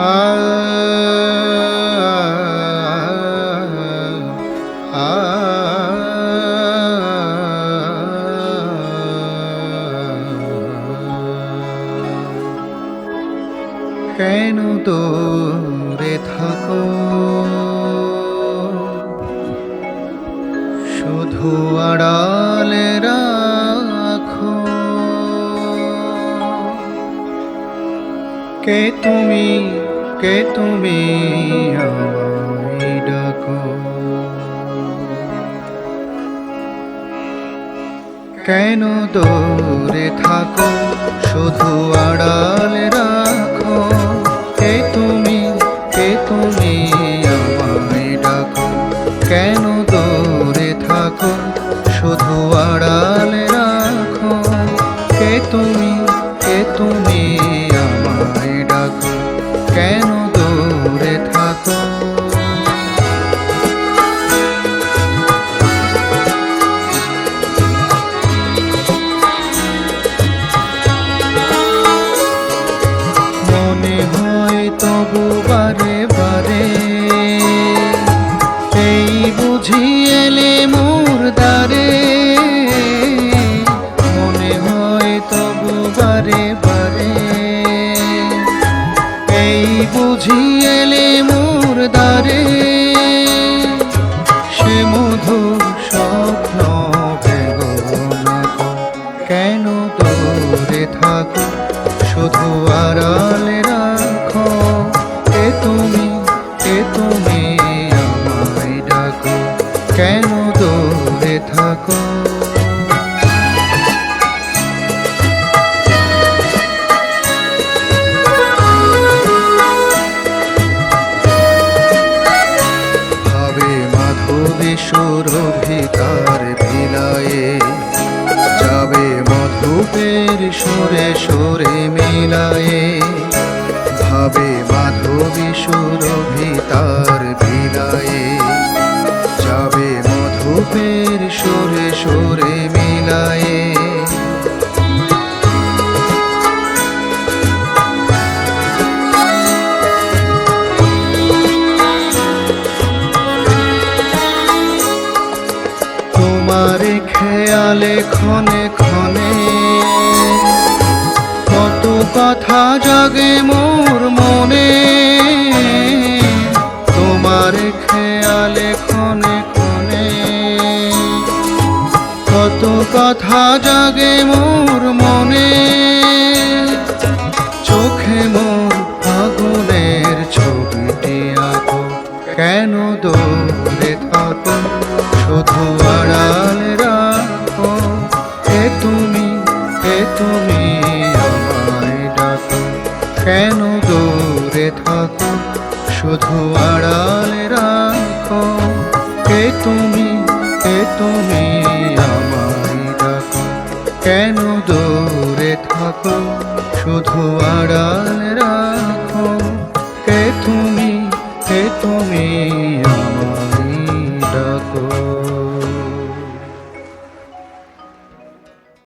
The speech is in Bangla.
কেন দূরে থাকো? শুধু আড়ালে রাখো। কে তুমি কে তুমি ডাকো। কেন দূরে থাকো? শুধু আড়াল রাখো। কে তুমি? কে তুমি আমায় ডাকো? কেন হয় বারে বারে। এই বুঝি এলে মোর দ্বারে। মনে হয় তবু বারে বারে। এই বুঝি এলে মোর দ্বারে। সে মধু স্বপ্ন কেন দূরে থাকো? শুধু আড়ালে কেন দূরে থাকো? ভাবে মাধবী সুরভিতার বিলায়ে যাবে মধুপের সুরে সুরে মিলায়ে, ভাবে মাধবী সুরভিতার কত কথা জাগে মোর মনে। চোখে মোর আগুনের ছবিটি আঁকো। কেন দৌড়ে থাকো? শুধু আড়ালে রাখো। এ তুমি এ তুমি আমায় ডাকো। কেন দূরে থাকো? শুধু আড়ালে রাখো। কে তুমি কে তুমি থাকো শুধু আড়াল রাখো। কে তুমি? কে তুমি আমায় ডাকো?